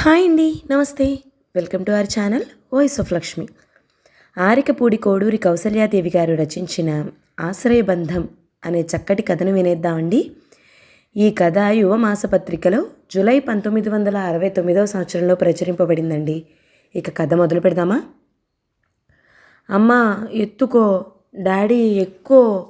Hi అండి నమస్తే. Welcome to our channel voice of Lakshmi. Arikapudi Koduri Kausalyadevi గారు రచించిన ఆశ్రయబంధం అనే చక్కటి కథను వినేద్దామండి. ఈ కథ యువ మాసపత్రికలో జూలై పంతొమ్మిది వందల అరవై తొమ్మిదవ సంవత్సరంలో ప్రచురింపబడిందండి. ఇక కథ మొదలు పెడదామా? అమ్మ ఎత్తుకో. డాడీ ఎక్కువ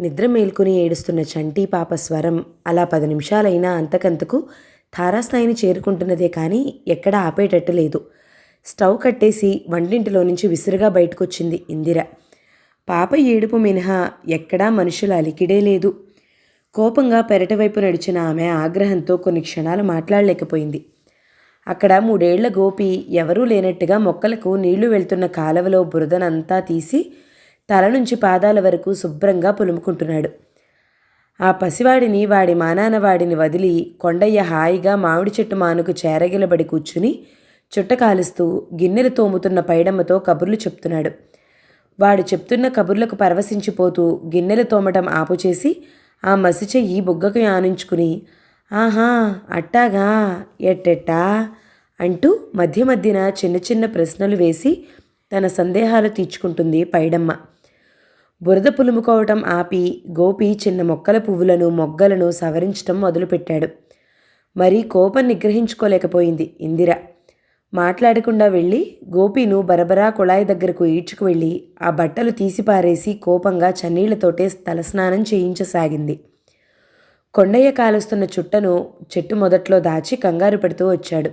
నిద్ర మేల్కొని ఏడుస్తున్న చంటి పాప స్వరం అలా పది నిమిషాలైనా అంతకంతకు తారాస్థాయిని చేరుకుంటున్నదే కానీ ఎక్కడ ఆపేటట్టు లేదు. స్టవ్ కట్టేసి వంటింటిలో నుంచి విసురుగా బయటకొచ్చింది ఇందిర. పాప ఏడుపు మినహా ఎక్కడా మనుషుల అలికిడే లేదు. కోపంగా పెరటవైపు నడిచిన ఆమె ఆగ్రహంతో కొన్ని క్షణాలు మాట్లాడలేకపోయింది. అక్కడ మూడేళ్ళ గోపి ఎవరూ లేనట్టుగా మొక్కలకు నీళ్ళు వెళ్తున్న కాలవలో బురదనంతా తీసి తల నుంచి పాదాల వరకు శుభ్రంగా పులుముకుంటున్నాడు. ఆ పసివాడిని వాడి మానాన వాడిని వదిలి కొండయ్య హాయిగా మామిడి చెట్టు మానుకు చేరగిలబడి కూర్చుని చుట్ట కాలుస్తూ గిన్నెలు తోముతున్న పైడమ్మతో కబుర్లు చెప్తున్నాడు. వాడు చెప్తున్న కబుర్లకు పరవశించిపోతూ గిన్నెలు తోమటం ఆపుచేసి ఆ మసి చెయ్యి బుగ్గకు ఆనించుకుని ఆహా అట్టాగా ఎట్టెట్టా అంటూ మధ్య మధ్యన చిన్న చిన్న ప్రశ్నలు వేసి తన సందేహాలు తీర్చుకుంటుంది పైడమ్మ. బురద పులుముకోవటం ఆపి గోపి చిన్న మొక్కల పువ్వులను మొగ్గలను సవరించటం మొదలుపెట్టాడు. మరీ కోపం నిగ్రహించుకోలేకపోయింది ఇందిర. మాట్లాడకుండా వెళ్ళి గోపిను బరబరా కుళాయి దగ్గరకు ఈడ్చుకు వెళ్ళి ఆ బట్టలు తీసిపారేసి కోపంగా చన్నీళ్ళతోటే తలస్నానం చేయించసాగింది. కొండయ్య కాలుస్తున్న చుట్టను చెట్టు మొదట్లో దాచి కంగారు పెడుతూ వచ్చాడు.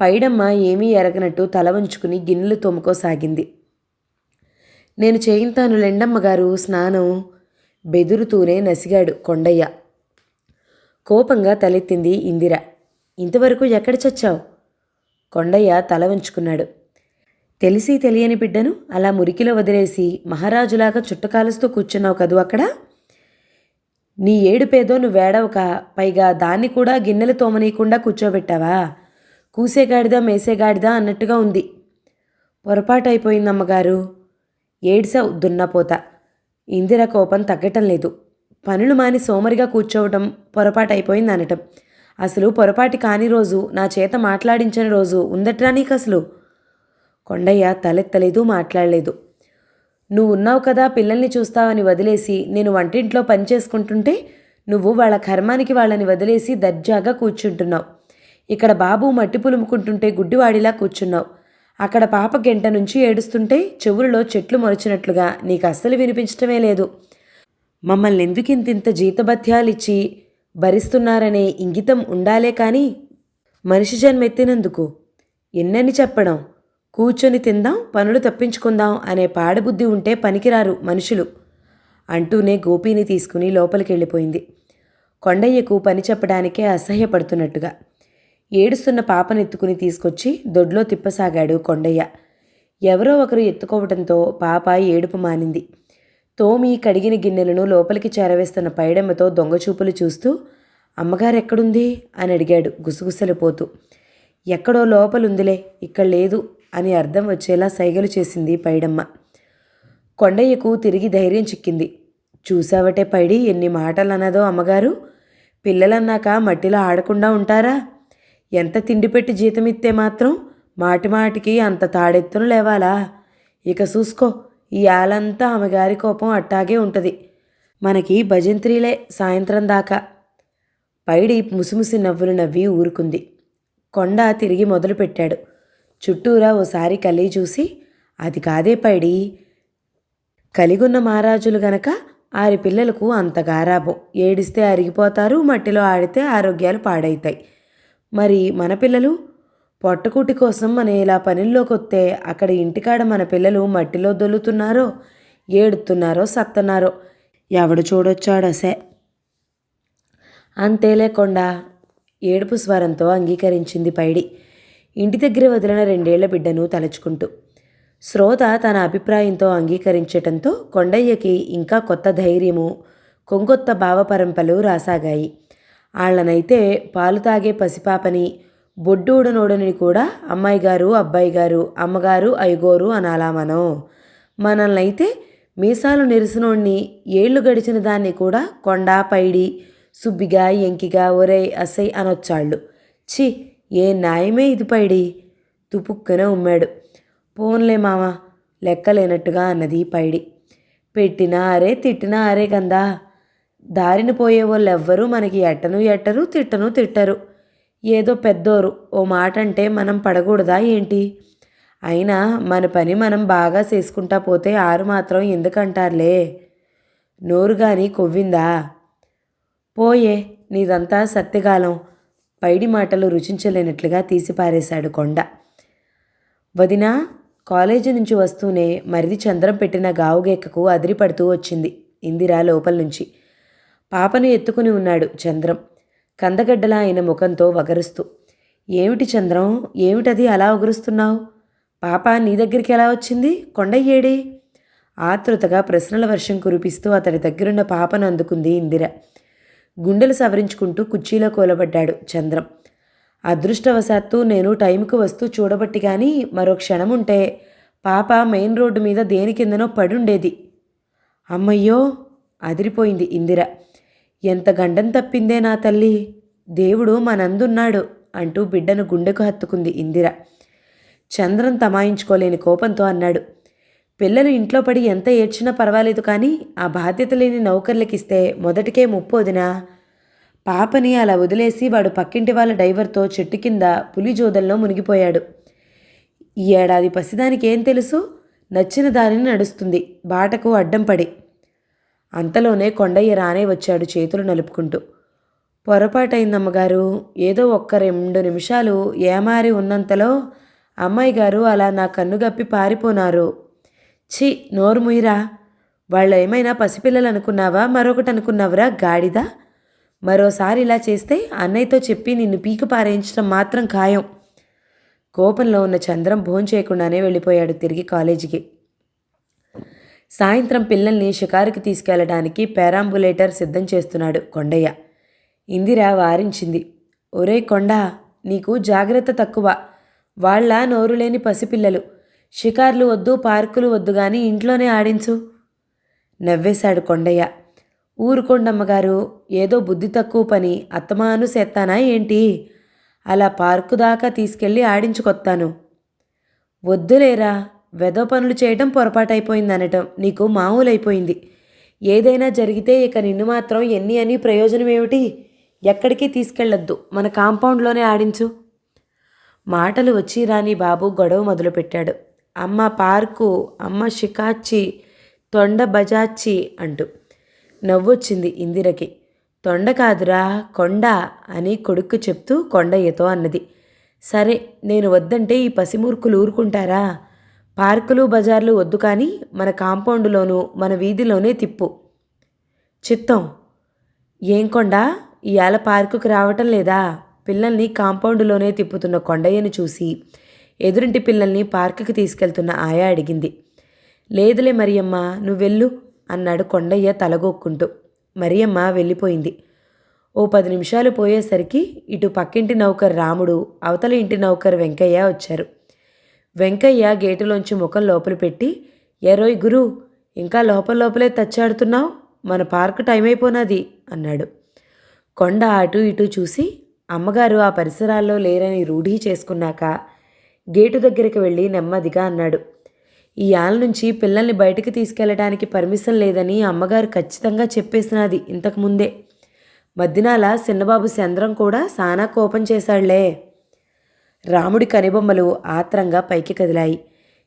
పైడమ్మ ఏమీ ఎరగనట్టు తల వంచుకుని గిన్నెలు తోముకోసాగింది. నేను చేయింతాను లెండమ్మగారు స్నానం బెదురుతూనే నసిగాడు కొండయ్య. కోపంగా తలెత్తింది ఇందిర. ఇంతవరకు ఎక్కడ చచ్చావు? కొండయ్య తల వంచుకున్నాడు. తెలిసి తెలియని బిడ్డను అలా మురికిలో వదిలేసి మహారాజులాగా చుట్టకాలుస్తూ కూర్చున్నావు కదూ అక్కడ? నీ ఏడుపేదో నువ్వేడవక పైగా దాన్ని కూడా గిన్నెలు తోమనీయకుండా కూర్చోబెట్టావా? కూసేగాడిదా మేసేగాడిదా అన్నట్టుగా ఉంది. పొరపాటు అయిపోయిందమ్మగారు ఏడ్సావు దున్నపోత. ఇందిర కోపం తగ్గటం లేదు. పనులు మాని సోమరిగా కూర్చోవటం పొరపాటైపోయింది అనటం అసలు పొరపాటి కాని రోజు నా చేత మాట్లాడించిన రోజు ఉందట్రా నీకు అసలు కొండయ్య తలెత్తలేదు మాట్లాడలేదు. నువ్వు ఉన్నావు కదా పిల్లల్ని చూస్తావని వదిలేసి నేను వంటింట్లో పని చేసుకుంటుంటే నువ్వు వాళ్ళ కర్మానికి వాళ్ళని వదిలేసి దర్జాగా కూర్చుంటున్నావు. ఇక్కడ బాబు మట్టి పులుముకుంటుంటే గుడ్డివాడిలా కూర్చున్నావు. అక్కడ పాప గంట నుంచి ఏడుస్తుంటే చెవులలో చెట్లు మొరచినట్లుగా నీకు అస్సలు వినిపించటమే లేదు. మమ్మల్ని ఎందుకింతింత జీతభత్యాలిచ్చి భరిస్తున్నారనే ఇంగితం ఉండాలే కానీ మనిషి జన్మెత్తినందుకు ఎన్నని చెప్పడం? కూర్చొని తిందాం పనులు తప్పించుకుందాం అనే పాడబుద్ధి ఉంటే పనికిరారు మనుషులు అంటూనే గోపీని తీసుకుని లోపలికి వెళ్ళిపోయింది కొండయ్యకు పని చెప్పడానికే అసహ్యపడుతున్నట్టుగా ఏడుస్తున్న పాపనెత్తుకుని తీసుకొచ్చి దొడ్లో తిప్పసాగాడు కొండయ్య. ఎవరో ఒకరు ఎత్తుకోవటంతో పాప ఏడుపు మానింది. తోమి కడిగిన గిన్నెలను లోపలికి చేరవేస్తున్న పైడమ్మతో దొంగచూపులు చూస్తూ అమ్మగారు ఎక్కడుంది అని అడిగాడు గుసగుసలు పోతూ ఎక్కడో లోపలుందిలే ఇక్కడ లేదు అని అర్థం వచ్చేలా సైగలు చేసింది పైడమ్మ. కొండయ్యకు తిరిగి ధైర్యం చిక్కింది. చూసావటే పైడి ఎన్ని మాటలు అన్నదో అమ్మగారు. పిల్లలన్నాక మట్టిలో ఆడకుండా ఉంటారా? ఎంత తిండి పెట్టి జీతం మాత్రం మాటిమాటికి అంత తాడెత్తును లేవాలా? ఇక చూసుకో ఈ ఆలంతా ఆమె గారి కోపం అట్టాగే ఉంటుంది. మనకి భజంత్రీలే సాయంత్రం దాకా. పైడి ముసిముసి నవ్వులు నవ్వి ఊరుకుంది. కొండ తిరిగి మొదలుపెట్టాడు చుట్టూరా ఓసారి కలి చూసి అది కాదే పైడి? కలిగున్న మహారాజులు గనక ఆరి పిల్లలకు అంత గారాబం ఏడిస్తే అరిగిపోతారు మట్టిలో ఆడితే ఆరోగ్యాలు పాడైతాయి. మరి మన పిల్లలు? పొట్టకూటి కోసం మన ఇలా పనుల్లోకి వస్తే అక్కడ ఇంటికాడ మన పిల్లలు మట్టిలో దొల్లుతున్నారో ఏడుతున్నారో సత్తన్నారో ఎవడు చూడొచ్చాడసే అంతే లేకుండా ఏడుపు స్వరంతో అంగీకరించింది పైడి. ఇంటి దగ్గర వదిలిన రెండేళ్ళ బిడ్డను తలుచుకుంటూ. శ్రోత తన అభిప్రాయంతో అంగీకరించటంతో కొండయ్యకి ఇంకా కొత్త ధైర్యము కొంగొత్త భావపరంపలు రాసాగాయి. వాళ్ళనైతే పాలు తాగే పసిపాపని బొడ్డూడనోడని కూడా అమ్మాయి గారు అబ్బాయి గారు అమ్మగారు ఐగోరు అనాలా మనం. మనల్నైతే మీసాలు నిరసనోడిని ఏళ్ళు గడిచిన దాన్ని కూడా కొండ పైడి సుబ్బిగా ఎంకిగా ఒరే అసై అనొచ్చాళ్ళు. ఛీ ఏ న్యాయమే ఇది పైడి? తుపుక్కున ఉమ్మాడు. పోన్లే మామ లెక్కలేనట్టుగా అన్నది పైడి. పెట్టినా అరే తిట్టినా అరే కందా దారిన పోయే వాళ్ళు ఎవ్వరూ మనకి ఎట్టను ఎట్టరు తిట్టను తిట్టరు. ఏదో పెద్దోరు ఓ మాట అంటే మనం పడకూడదా ఏంటి? అయినా మన పని మనం బాగా చేసుకుంటా పోతే ఆరు మాత్రం ఎందుకంటారులే? నోరు గాని కొవ్విందా? పోయే నీదంతా సత్యకాలం. పైడి మాటలు రుచించలేనట్లుగా తీసిపారేశాడు కొండ. వదినా కాలేజీ నుంచి వస్తూనే మరిది చంద్రం పెట్టిన గావుగేకకు అదిరిపడుతూ వచ్చింది. ఇందిరా లోపల నుంచి పాపను ఎత్తుకుని ఉన్నాడు చంద్రం. కందగడ్డలా ఆయన ముఖంతో వగరుస్తూ ఏమిటి చంద్రం? ఏమిటది? అలా వగరుస్తున్నావు? పాప నీ దగ్గరికి ఎలా వచ్చింది? కొండయ్యేడి? ఆతృతగా ప్రశ్నల వర్షం కురిపిస్తూ అతడి దగ్గరున్న పాపను అందుకుంది ఇందిర. గుండెలు సవరించుకుంటూ కుర్చీలో కూలబడ్డాడు చంద్రం. అదృష్టవశాత్తు నేను టైంకు వస్తూ చూడబట్టి కానీ మరో క్షణం ఉంటే పాప మెయిన్ రోడ్డు మీద దేని కిందనో పడుండేది. అమ్మయ్యో! అదిరిపోయింది ఇందిర. ఎంత గండం తప్పిందే నా తల్లి? దేవుడు మనందున్నాడు అంటూ బిడ్డను గుండెకు హత్తుకుంది ఇందిర. చంద్రం తమాయించుకోలేని కోపంతో అన్నాడు. పిల్లలు ఇంట్లో పడి ఎంత ఏడ్చినా పర్వాలేదు కానీ ఆ బాధ్యత లేని నౌకర్లకిస్తే మొదటికే ముప్పోదినా పాపని అలా వదిలేసి వాడు పక్కింటి వాళ్ళ డైవర్తో చెట్టు కింద పులి జోదల్లో మునిగిపోయాడు. ఈ ఏడాది పసిదానికి ఏం తెలుసు? నచ్చిన దారిని నడుస్తుంది. బాటకు అడ్డం పడి. అంతలోనే కొండయ్య రానే వచ్చాడు చేతులు నలుపుకుంటూ. పొరపాటైందమ్మగారు ఏదో ఒక్క రెండు నిమిషాలు ఏమారి ఉన్నంతలో అమ్మాయి గారు అలా నా కన్నుగప్పి పారిపోనారు. ఛీ నోరు ముయిరా వాళ్ళు ఏమైనా పసిపిల్లలు అనుకున్నావా మరొకటి అనుకున్నావురా గాడిదా. మరోసారి ఇలా చేస్తే అన్నయ్యతో చెప్పి నిన్ను పీక పారేయించడం మాత్రం ఖాయం. కోపంలో ఉన్న చంద్రం భోంచేయకుండానే వెళ్ళిపోయాడు తిరిగి కాలేజీకి. సాయంత్రం పిల్లల్ని షికారుకి తీసుకెళ్ళడానికి పారాంబులేటర్ సిద్ధం చేస్తున్నాడు కొండయ్య. ఇందిర వారించింది. ఒరే కొండ నీకు జాగ్రత్త తక్కువ. వాళ్ళ నోరులేని పసిపిల్లలు. షికార్లు వద్దు పార్కులు వద్దు గాని ఇంట్లోనే ఆడించు. నవ్వేశాడు కొండయ్య. ఊరుకొండమ్మగారు ఏదో బుద్ధి తక్కువ పని అత్తమాను సేత్తానా ఏంటి? అలా పార్కు దాకా తీసుకెళ్ళి ఆడించుకొత్తాను. వద్దులేరా వెదో పనులు చేయడం పొరపాటైపోయింది అనటం నీకు మామూలైపోయింది. ఏదైనా జరిగితే ఇక నిన్ను మాత్రం ఎన్ని అని ప్రయోజనం ఏమిటి ఎక్కడికి తీసుకెళ్ళొద్దు. మన కాంపౌండ్లోనే ఆడించు. మాటలు వచ్చి రాని బాబు గొడవ మొదలుపెట్టాడు. అమ్మ పార్కు అమ్మ షికాచి తొండ బజాచి అంటూ నవ్వొచ్చింది ఇందిరకి. తొండ కాదురా కొండ అని కొడుక్కు చెప్తూ కొండయ్యతో అన్నది. సరే నేను వద్దంటే ఈ పసిమూర్ఖులు ఊరుకుంటారా? పార్కులు బజార్లు వద్దు కానీ మన కాంపౌండ్లోనూ మన వీధిలోనే తిప్పు. చిత్తం. ఏం కొండ? ఇవాళ పార్కుకు రావటం లేదా? పిల్లల్ని కాంపౌండ్లోనే తిప్పుతున్న కొండయ్యను చూసి ఎదురింటి పిల్లల్ని పార్కుకి తీసుకెళ్తున్న ఆయా అడిగింది. లేదులే మరియమ్మ నువ్వెళ్ళు అన్నాడు కొండయ్య తలగొక్కుంటూ. మరియమ్మ వెళ్ళిపోయింది. ఓ పది నిమిషాలు పోయేసరికి ఇటు పక్కింటి నౌకర్ రాముడు అవతల ఇంటి నౌకర్ వెంకయ్య వచ్చారు. వెంకయ్య గేటులోంచి ముఖం లోపల పెట్టి ఎరోయ్ గురు ఇంకా లోపల లోపలే తచ్చాడుతున్నావు? మన పార్క్ టైం అయిపోనాది అన్నాడు. కొండ అటు ఇటు చూసి అమ్మగారు ఆ పరిసరాల్లో లేరని రూఢీ చేసుకున్నాక గేటు దగ్గరికి వెళ్ళి నెమ్మదిగా అన్నాడు. ఈ ఆల నుంచి పిల్లల్ని బయటికి తీసుకెళ్ళడానికి పర్మిషన్ లేదని అమ్మగారు ఖచ్చితంగా చెప్పేసినది ఇంతకుముందే మధ్యనాల చిన్నబాబు చంద్రం కూడా సానా కోపం చేశాళ్ళే రాముడి కనిబొమ్మలు ఆత్రంగా పైకి కదిలాయి.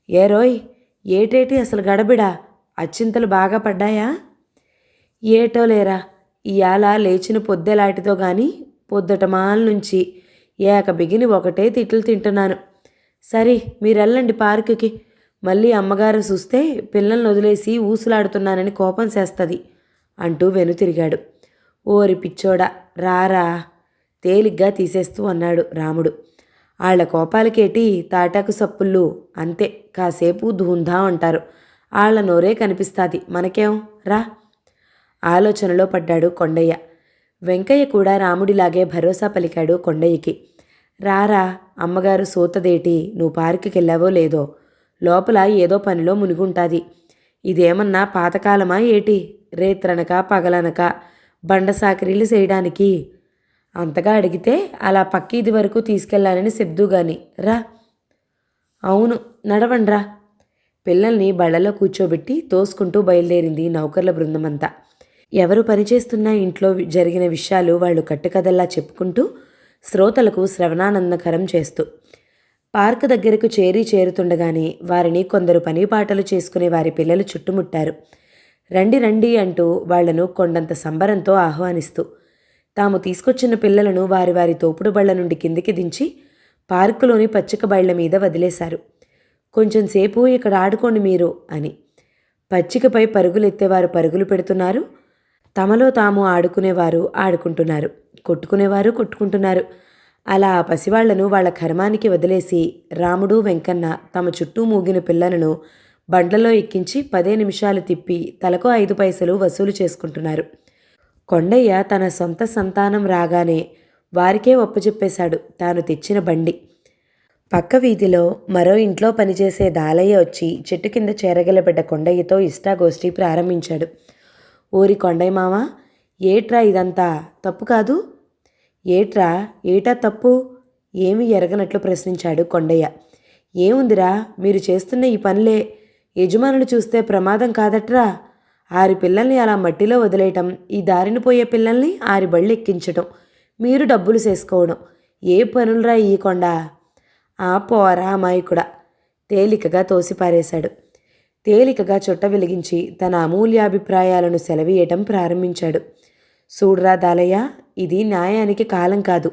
ఏరోయ్ ఏటేటి అసలు గడబిడా? అచ్చింతలు బాగా పడ్డాయా? ఏటో లేరా ఇయాల లేచిన పొద్దెలాటితో గాని పొద్దుటమాల నుంచి ఏక బిగిని ఒకటే తిట్లు తింటున్నాను. సరే మీరెళ్ళండి పార్కుకి. మళ్ళీ అమ్మగారు చూస్తే పిల్లల్ని వదిలేసి ఊసులాడుతున్నానని కోపం చేస్తుంది అంటూ వెనుతిరిగాడు ఓరి పిచ్చోడా రారా తేలిగ్గా తీసేస్తూ అన్నాడు రాముడు. ఆళ్ళ కోపాలకేటి తాటాకు సప్పుళ్ళు అంతే కాసేపు ధూంధా అంటారు. ఆళ్ళ నోరే కనిపిస్తాది మనకేం? రా. ఆలోచనలో పడ్డాడు కొండయ్య. వెంకయ్య కూడా రాముడిలాగే భరోసా పలికాడు కొండయ్యకి. రారా అమ్మగారు సోతదేటి నువ్వు పార్కుకెళ్ళావో లేదో? లోపల ఏదో పనిలో మునిగుంటాది. ఇదేమన్నా పాతకాలమా ఏటి? రేత్రనక పగలనక బండ సాకరీలు చేయడానికి అంతగా అడిగితే అలా పక్క ఇది వరకు తీసుకెళ్ళాలని చెప్దు గాని రా. అవును నడవండ్రా పిల్లల్ని బళ్ళలో కూర్చోబెట్టి తోసుకుంటూ బయలుదేరింది నౌకర్ల బృందమంతా. ఎవరు పనిచేస్తున్న ఇంట్లో జరిగిన విషయాలు వాళ్ళు కట్టుకథల్లా చెప్పుకుంటూ శ్రోతలకు శ్రవణానందకరం చేస్తూ పార్క్ దగ్గరకు చేరి చేరుతుండగానే వారిని కొందరు పని పాటలు చేసుకునే వారి పిల్లలు చుట్టుముట్టారు. రండి రండి అంటూ వాళ్ళను కొండంత సంబరంతో ఆహ్వానిస్తూ తాము తీసుకొచ్చిన పిల్లలను వారి వారి తోపుడు బళ్ళ నుండి కిందికి దించి పార్కులోని పచ్చిక బళ్ళ మీద వదిలేశారు. కొంచెం సేపు ఇక్కడ ఆడుకోండి మీరు అని. పచ్చికపై పరుగులెత్తేవారు పరుగులు పెడుతున్నారు. తమలో తాము ఆడుకునేవారు ఆడుకుంటున్నారు. కొట్టుకునేవారు కొట్టుకుంటున్నారు. అలా ఆ పసివాళ్ళను వాళ్ళ కర్మానికి వదిలేసి రాముడు వెంకన్న తమ చుట్టూ మూగిన పిల్లలను బండ్లలో ఎక్కించి పదే నిమిషాలు తిప్పి తలకు ఐదు పైసలు వసూలు చేసుకుంటున్నారు. కొండయ్య తన సొంత సంతానం రాగానే వారికే ఒప్పచెప్పేశాడు తాను తెచ్చిన బండి. పక్క వీధిలో మరో ఇంట్లో పనిచేసే దాలయ్య వచ్చి చెట్టు కింద చేరగలబడ్డ కొండయ్యతో ఇష్టాగోష్ఠి ప్రారంభించాడు. ఊరి కొండయ్య మామ ఏట్రా ఇదంతా? తప్పు కాదు? ఏట్రా? ఏటా తప్పు? ఏమి ఎరగనట్లు ప్రశ్నించాడు కొండయ్య. ఏముందిరా? మీరు చేస్తున్న ఈ పనులే యజమానులు చూస్తే ప్రమాదం కాదట్రా? ఆరి పిల్లల్ని అలా మట్టిలో వదిలేయటం ఈ దారిన పోయే పిల్లల్ని ఆరి బళ్ళు ఎక్కించటం మీరు డబ్బులు చేసుకోవడం ఏ పనులరా ఈ కొండ? ఆ పోరా అమాయకుడా! తేలికగా తోసిపారేశాడు. తేలికగా చుట్ట వెలిగించి తన అమూల్యాభిప్రాయాలను సెలవీయటం ప్రారంభించాడు. చూడరా దాలయ్య ఇది న్యాయానికి కాలం కాదు.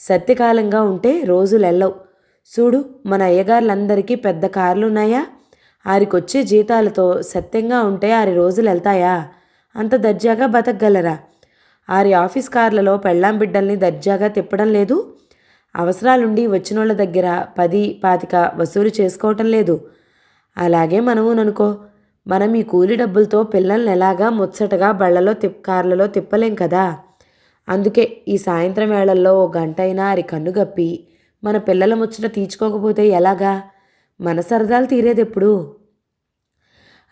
సత్యకాలంగా ఉంటే రోజులెల్లవు. చూడు మన అయ్యగారులందరికీ పెద్ద కార్లున్నాయా? ఆరికొచ్చే జీతాలతో సత్యంగా ఉంటే ఆరి రోజులు వెళ్తాయా? అంత దర్జాగా బతకగలరా? ఆరి ఆఫీస్ కార్లలో పెళ్ళాం బిడ్డల్ని దర్జాగా తిప్పడం లేదు? అవసరాలుండి వచ్చినోళ్ళ దగ్గర పది పాతిక వసూలు చేసుకోవటం లేదు? అలాగే మనము అనుకో మనం ఈ కూలి డబ్బులతో పిల్లల్ని ఎలాగా ముచ్చటగా బళ్ళలో తిప్ కార్లలో తిప్పలేం కదా? అందుకే ఈ సాయంత్రం వేళల్లో ఓ గంట అయినా అరి కన్నుగప్పి మన పిల్లల ముచ్చట తీర్చుకోకపోతే ఎలాగా? మన సరదాలు తీరేదెప్పుడు?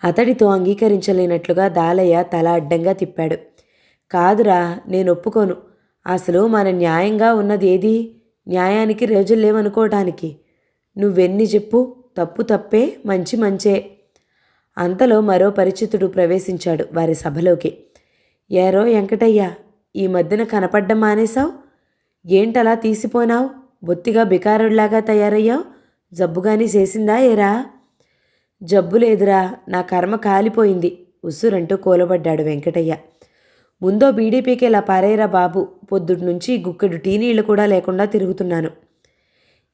అతడితో అంగీకరించలేనట్లుగా దాలయ్య తల అడ్డంగా తిప్పాడు. కాదురా నేను ఒప్పుకోను అసలు మన న్యాయంగా ఉన్నది ఏది? న్యాయానికి రోజులు లేవనుకోవటానికి. నువ్వెన్ని చెప్పు? తప్పు తప్పే మంచి మంచే. అంతలో మరో పరిచితుడు ప్రవేశించాడు వారి సభలోకి. ఏరో వెంకటయ్య ఈ మధ్యన కనపడ్డం మానేశావు? ఏంటలా తీసిపోనావు? బొత్తిగా బికారుడిలాగా తయారయ్యావు? జబ్బుగాని చేసిందా ఏరా? జబ్బు లేదురా నా కర్మ కాలిపోయింది ఉస్సురంటూ కూలబడ్డాడు వెంకటయ్య. ముందో బీడీపీకి ఇలా పారేరా బాబు పొద్దుటి నుంచి గుక్కెడు టీ నీళ్ళు కూడా లేకుండా తిరుగుతున్నాను.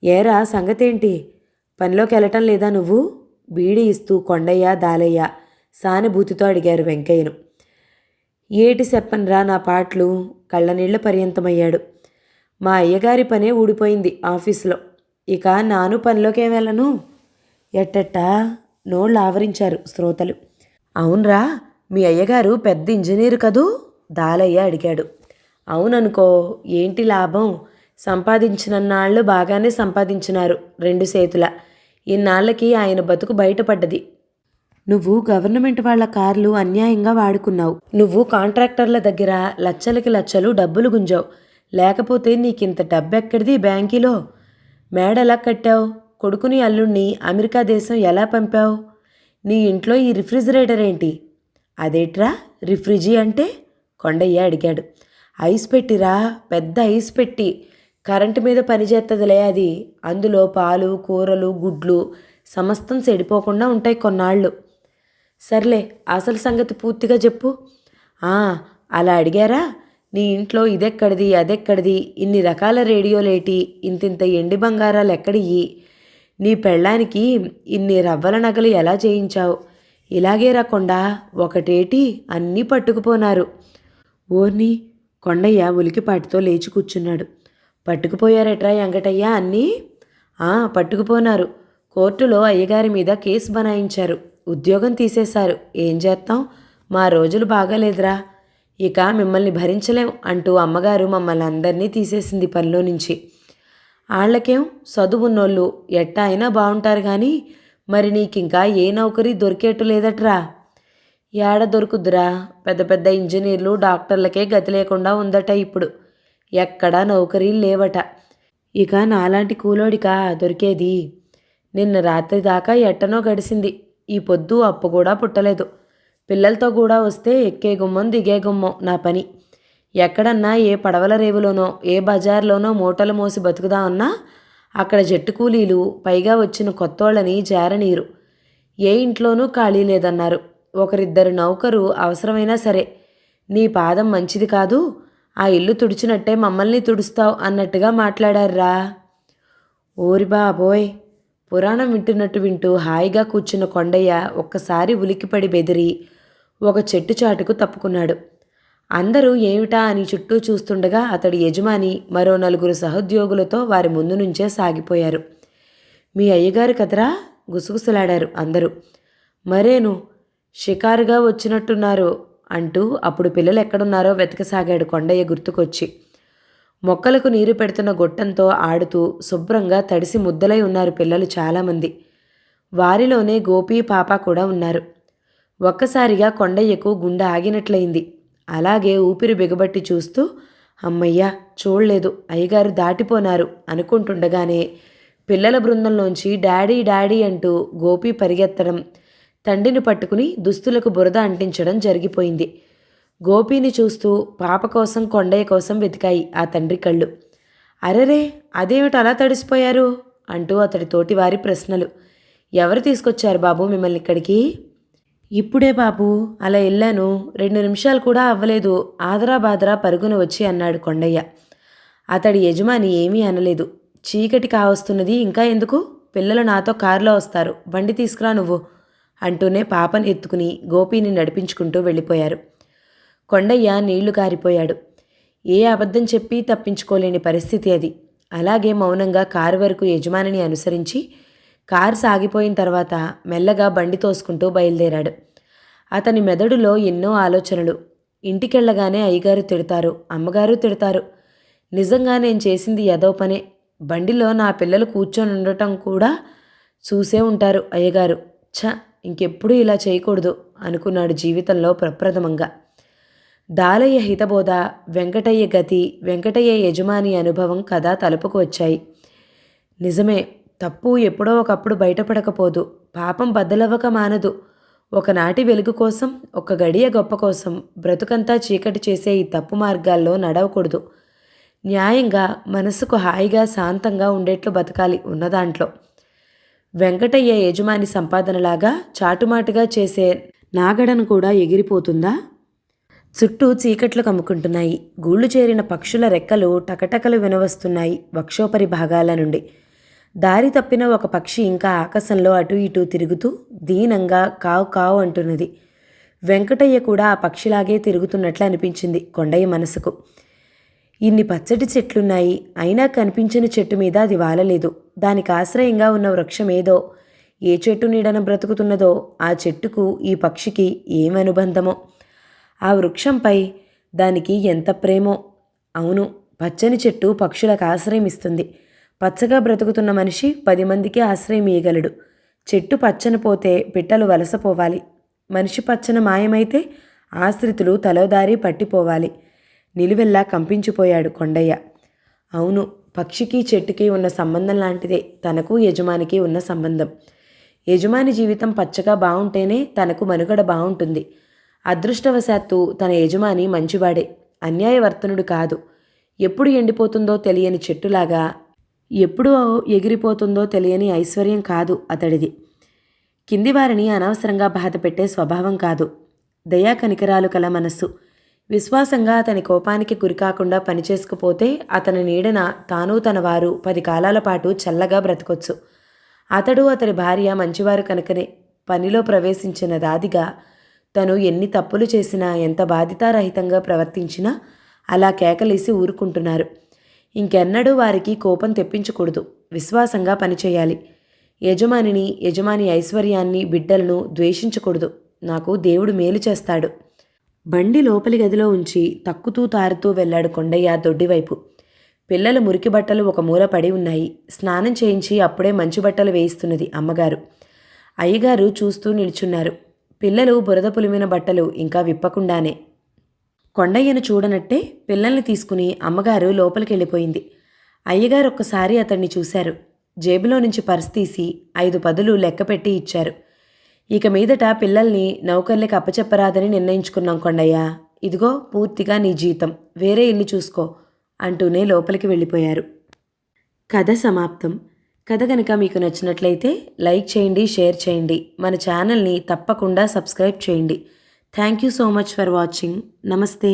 ఏరా సంగతేంటి? పనిలోకి వెళ్ళటం లేదా నువ్వు? బీడీ ఇస్తూ కొండయ్య దాలయ్య సానుభూతితో అడిగారు వెంకయ్యను. ఏటి చెప్పనరా నా పాటలు? కళ్ళనీళ్ళ పర్యంతమయ్యాడు. మా అయ్యగారి పనే ఊడిపోయింది ఆఫీసులో. ఇక నాను పనిలోకేం వెళ్ళను? ఎట్టట్టా? నోళ్ళు ఆవరించారు శ్రోతలు. అవునరా మీ అయ్యగారు పెద్ద ఇంజనీరు కదూ? దాలయ్య అడిగాడు. అవుననుకో ఏంటి లాభం? సంపాదించినన్నాళ్ళు బాగానే సంపాదించినారు రెండు చేతుల. ఇన్నాళ్ళకి ఆయన బతుకు బయటపడ్డది. నువ్వు గవర్నమెంట్ వాళ్ళ కార్లు అన్యాయంగా వాడుకున్నావు. నువ్వు కాంట్రాక్టర్ల దగ్గర లచ్చలకి లచ్చలు డబ్బులు గుంజావు. లేకపోతే నీకింత డబ్బెక్కడిది బ్యాంకీలో? మేడెలా కట్టావు? కొడుకుని అల్లుణ్ణి అమెరికా దేశం ఎలా పంపావు? నీ ఇంట్లో ఈ రిఫ్రిజిరేటర్ ఏంటి? అదేట్రా రిఫ్రిజీ అంటే? కొండయ్య అడిగాడు. ఐస్ పెట్టిరా? పెద్ద ఐస్ పెట్టి. కరెంటు మీద పనిచేస్తుందిలే అది. అందులో పాలు కూరలు గుడ్లు సమస్తం చెడిపోకుండా ఉంటాయి కొన్నాళ్ళు. సర్లే అసలు సంగతి పూర్తిగా చెప్పు. అలా అడిగారా? నీ ఇంట్లో ఇదెక్కడిది అదెక్కడిది ఇన్ని రకాల రేడియోలేటి ఇంతింత ఎండి బంగారాలు ఎక్కడియ్యి నీ పెళ్ళానికి ఇన్ని రవ్వల నగలు ఎలా చేయించావు? ఇలాగే రాకుండా ఒకటేటి అన్నీ పట్టుకుపోనారు. ఓర్ని కొండయ్య ఉలికిపాటితో లేచి కూర్చున్నాడు. పట్టుకుపోయారట్రా వెంకటయ్య అన్నీ? పట్టుకుపోనారు. కోర్టులో అయ్యగారి మీద కేసు బనాయించారు. ఉద్యోగం తీసేశారు. ఏం చేస్తాం మా రోజులు బాగాలేదురా. ఇక మిమ్మల్ని భరించలేం అంటూ అమ్మగారు మమ్మల్ని అందరినీ తీసేసింది పనిలో నుంచి. వాళ్ళకేం చదువున్నోళ్ళు ఎట్టా అయినా బాగుంటారు కానీ మరి నీకింకా ఏ నౌకరీ దొరికేట్టు లేదట్రా? ఏడ దొరుకుద్దురా? పెద్ద పెద్ద ఇంజనీర్లు డాక్టర్లకే గతి లేకుండా ఉందట ఇప్పుడు. ఎక్కడా నౌకరీ లేవట. ఇక నాలాంటి కూలోడికా దొరికేది? నిన్న రాత్రి దాకా ఎట్టనో గడిచింది ఈ పొద్దు అప్పు కూడా పుట్టలేదు. పిల్లలతో కూడా వస్తే ఎక్కే గుమ్మం దిగే గుమ్మం నా పని. ఎక్కడన్నా ఏ పడవల రేవులోనో ఏ బజార్లోనో మూటలు మోసి బతుకుదామన్నా అక్కడ జట్టు కూలీలు పైగా వచ్చిన కొత్తోళ్ళని జారనీరు. ఏ ఇంట్లోనూ ఖాళీ లేదన్నారు. ఒకరిద్దరు నౌకరు అవసరమైనా సరే నీ పాదం మంచిది కాదు ఆ ఇల్లు తుడిచినట్టే మమ్మల్ని తుడుస్తావు అన్నట్టుగా మాట్లాడారురా. ఓరి బాబోయ్! పురాణం వింటున్నట్టు వింటూ హాయిగా కూర్చున్న కొండయ్య ఒక్కసారి ఉలిక్కిపడి బెదిరి ఒక చెట్టు చాటుకు తప్పుకున్నాడు. అందరూ ఏమిటా అని చుట్టూ చూస్తుండగా అతడి యజమాని మరో నలుగురు సహోద్యోగులతో వారి ముందు నుంచే సాగిపోయారు. మీ అయ్యగారు కదరా? గుసగుసలాడారు అందరూ. మరేను? షికారుగా వచ్చినట్టున్నారు అంటూ అప్పుడు పిల్లలు ఎక్కడున్నారో వెతకసాగాడు కొండయ్య గుర్తుకొచ్చి. మొక్కలకు నీరు పెడుతున్న గొట్టంతో ఆడుతూ శుభ్రంగా తడిసి ముద్దలై ఉన్నారు పిల్లలు చాలామంది. వారిలోనే గోపి పాప కూడా ఉన్నారు. ఒక్కసారిగా కొండయ్యకు గుండె ఆగినట్లయింది. అలాగే ఊపిరి బిగబట్టి చూస్తూ అమ్మయ్యా చూడలేదు అయ్యగారు దాటిపోనారు అనుకుంటుండగానే పిల్లల బృందంలోంచి డాడీ డాడీ అంటూ గోపి పరిగెత్తడం తండ్రిని పట్టుకుని దుస్తులకు బురద అంటించడం జరిగిపోయింది. గోపిని చూస్తూ పాప కోసం కొండయ్య కోసం వెతికాయి ఆ తండ్రి కళ్ళు. అరెరే అదేమిటి అలా తడిసిపోయారు? అంటూ అతడి తోటివారి ప్రశ్నలు. ఎవరు తీసుకొచ్చారు బాబు మిమ్మల్ని ఇక్కడికి? ఇప్పుడే బాబు అలా వెళ్ళాను రెండు నిమిషాలు కూడా అవ్వలేదు. ఆదరా బాదరా పరుగున వచ్చి అన్నాడు కొండయ్య. అతడి యజమాని ఏమీ అనలేదు. చీకటి కావస్తున్నది ఇంకా ఎందుకు? పిల్లలు నాతో కారులో వస్తారు. బండి తీసుకురా నువ్వు అంటూనే పాపని ఎత్తుకుని గోపిని నడిపించుకుంటూ వెళ్ళిపోయారు. కొండయ్య నీళ్ళు కారిపోయాడు. ఏ అబద్ధం చెప్పి తప్పించుకోలేని పరిస్థితి అది. అలాగే మౌనంగా కారు వరకు యజమానిని అనుసరించి కారు సాగిపోయిన తర్వాత మెల్లగా బండి తోసుకుంటూ బయలుదేరాడు. అతని మెదడులో ఎన్నో ఆలోచనలు. ఇంటికెళ్ళగానే అయ్యగారు తిడతారు అమ్మగారు తిడతారు. నిజంగా నేను చేసింది ఏదో పనే. బండిలో నా పిల్లలు కూర్చొని ఉండటం కూడా చూసే ఉంటారు అయ్యగారు. ఛ ఇంకెప్పుడు ఇలా చేయకూడదు అనుకున్నాడు జీవితంలో ప్రప్రథమంగా. దాలయ్య హితబోధ వెంకటయ్య గతి వెంకటయ్య యజమాని అనుభవం కథ తలుపుకు వచ్చాయి. నిజమే తప్పు ఎప్పుడో ఒకప్పుడు బయటపడకపోదు. పాపం బద్దలవ్వక మానదు. ఒకనాటి వెలుగు కోసం ఒక గడియ గొప్ప కోసం బ్రతుకంతా చీకటి చేసే ఈ తప్పు మార్గాల్లో నడవకూడదు. న్యాయంగా మనసుకు హాయిగా శాంతంగా ఉండేట్లు బతకాలి ఉన్నదాంట్లో వెంకటయ్య యజమాని సంపాదనలాగా చాటుమాటుగా చేసే నాగడను కూడా ఎగిరిపోతుందా? చుట్టూ చీకట్లు కమ్ముకుంటున్నాయి. గూళ్ళు చేరిన పక్షుల రెక్కలు టకటకలు వినవస్తున్నాయి. వక్షోపరి భాగాల నుండి దారి తప్పిన ఒక పక్షి ఇంకా ఆకాశంలో అటు ఇటు తిరుగుతూ దీనంగా కావు కావు అంటున్నది. వెంకటయ్య కూడా ఆ పక్షిలాగే తిరుగుతున్నట్లు అనిపించింది కొండయ్య మనసుకు. ఇన్ని పచ్చటి చెట్లున్నాయి అయినా కనిపించిన చెట్టు మీద అది వాలలేదు. దానికి ఆశ్రయంగా ఉన్న వృక్షం ఏదో ఏ చెట్టు నీడన బ్రతుకుతున్నదో ఆ చెట్టుకు ఈ పక్షికి ఏమనుబంధమో ఆ వృక్షంపై దానికి ఎంత ప్రేమో? అవును పచ్చని చెట్టు పక్షులకు ఆశ్రయం ఇస్తుంది పచ్చగా బ్రతుకుతున్న మనిషి పది మందికి ఆశ్రయం ఇయ్యగలడు. చెట్టు పచ్చన పోతే పిట్టలు వలసపోవాలి మనిషి పచ్చన మాయమైతే ఆశ్రితులు తలోదారి పట్టిపోవాలి. నిలువెల్లా కంపించిపోయాడు కొండయ్య. అవును పక్షికి చెట్టుకి ఉన్న సంబంధం లాంటిదే. తనకు యజమానికి ఉన్న సంబంధం. యజమాని జీవితం పచ్చగా బాగుంటేనే తనకు మనుగడ బాగుంటుంది అదృష్టవశాత్తు తన యజమాని మంచివాడే. అన్యాయవర్తనుడు కాదు. ఎప్పుడు ఎండిపోతుందో తెలియని చెట్టులాగా ఎప్పుడు ఎగిరిపోతుందో తెలియని ఐశ్వర్యం కాదు అతడిది. కింది వారిని అనవసరంగా బాధపెట్టే స్వభావం కాదు. దయా కనికరాలు కల మనస్సు. విశ్వాసంగా అతని కోపానికి గురికాకుండా పనిచేసుకుపోతే అతని నీడన తాను తన వారు పది కాలాల పాటు చల్లగా బ్రతకొచ్చు. అతడు అతని భార్య మంచివారు కనుకనే పనిలో ప్రవేశించిన దాదిగా తను ఎన్ని తప్పులు చేసినా ఎంత బాధితారహితంగా ప్రవర్తించినా అలా కేకలేసి ఊరుకుంటున్నారు. ఇంకెన్నడూ వారికి కోపం తెప్పించకూడదు. విశ్వాసంగా పనిచేయాలి. యజమానిని యజమాని ఐశ్వర్యాన్ని బిడ్డలను ద్వేషించకూడదు. నాకు దేవుడు మేలు చేస్తాడు. బండి లోపలి గదిలో ఉంచి తక్కుతూ తారుతూ వెళ్ళాడు కొండయ్య దొడ్డివైపు. పిల్లల మురికి బట్టలు ఒక మూల పడి ఉన్నాయి. స్నానం చేయించి అప్పుడే మంచి బట్టలు వేయిస్తున్నది అమ్మగారు. అయ్యగారు చూస్తూ నిల్చున్నారు. పిల్లలు బురద పులిమిన బట్టలు ఇంకా విప్పకుండానే. కొండయ్యను చూడనట్టే పిల్లల్ని తీసుకుని అమ్మగారు లోపలికి వెళ్ళిపోయింది అయ్యగారు ఒక్కసారి అతన్ని చూశారు. జేబులో నుంచి పర్స్ తీసి ఐదు పదులు లెక్కపెట్టి ఇచ్చారు. ఇక మీదట పిల్లల్ని నౌకర్లకి అప్పచెప్పరాదని నిర్ణయించుకున్నాం కొండయ్య. ఇదిగో పూర్తిగా నీ జీతం. వేరే ఇల్లు చూసుకో అంటూనే లోపలికి వెళ్ళిపోయారు. కథ సమాప్తం. కథ కనుక మీకు నచ్చినట్లయితే లైక్ చేయండి షేర్ చేయండి. మన ఛానల్ని తప్పకుండా సబ్స్క్రైబ్ చేయండి. Thank you so much for watching నమస్తే